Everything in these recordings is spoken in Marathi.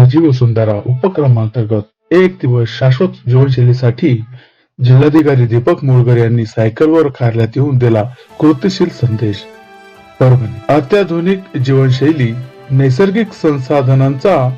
माझी वसुंधरा उपक्रमांतर्गत एक दिवस शाश्वत जीवनशैलीसाठी जिल्हाधिकारी दीपक मुळगर यांनी सायकलवर कार्यालयात येऊन दिला कृतीशील संदेश. परभणी. अत्याधुनिक जीवनशैली नैसर्गिक संसाधनांचा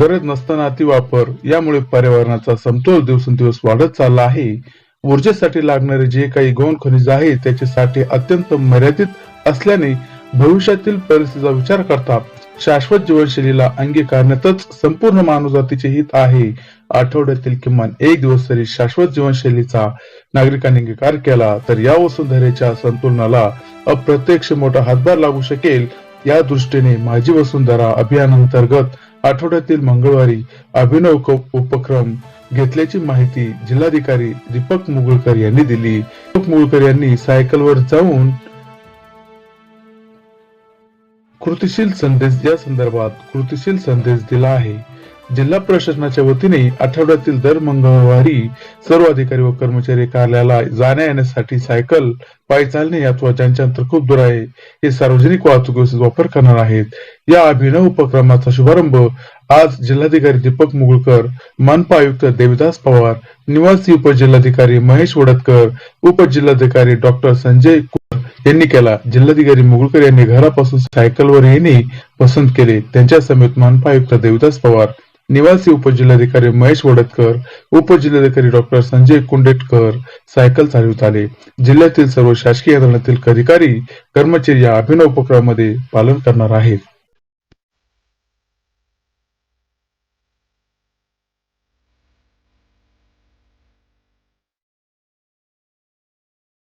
गरज नसताना अतिवापर यामुळे पर्यावरणाचा समतोल दिवसेंदिवस वाढत चालला आहे. ऊर्जेसाठी लागणारे जे काही गौण खनिज आहे त्याचे साठे अत्यंत मर्यादित असल्याने भविष्यातील परिस्थितीचा विचार करता शाश्वत जीवनशैलीला अंगीकारण्यातच संपूर्ण मानवजातीचे हित आहे. आठवड्यातील किमान एक दिवस तरी शाश्वत जीवनशैलीचा नागरिकांनी अंगीकार केला तर या वसुंधरेच्या संतुलनाला अप्रत्यक्ष मोठा हातभार लागू शकेल. या दृष्टीने माझी वसुंधरा अभियानांतर्गत आठवड्यातील मंगळवारी अभिनव उपक्रम घेतल्याची माहिती जिल्हाधिकारी दीपक मुगळकर यांनी दिली. दीपक मुगळकर यांनी सायकलवर जाऊन कृतीशील संदेश या संदर्भात कृतीशील संदेश दिला आहे. जिल्हा प्रशासनाच्या वतीने आठवड्यातील दर मंगळवारी सर्व अधिकारी व कर्मचारी कार्यालयाला जाण्या येण्यासाठी सायकल पायी चालणे अथवा ज्यांच्या अंतर खूप दूर आहे. हे सार्वजनिक वाहतूक व्यवस्थेत वापर करणार आहेत. या अभिनव उपक्रमाचा शुभारंभ आज जिल्हाधिकारी दीपक मुगळकर मनपा आयुक्त देविदास पवार निवासी उपजिल्हाधिकारी महेश वडतकर उपजिल्हाधिकारी डॉक्टर संजय यांनी केला. जिल्हाधिकारी मुगळकर यांनी घरापासून सायकलवर येणे पसंत केले. त्यांच्या समेत मनपा आयुक्त देवदास पवार निवासी उपजिल्हाधिकारी महेश वडतकर उपजिल्हाधिकारी डॉक्टर संजय कुंडेटकर सायकल चालवित आले. जिल्ह्यातील सर्व शासकीय यंत्रणातील अधिकारी कर्मचारी या अभिनव उपक्रमामध्ये पालन करणार आहेत.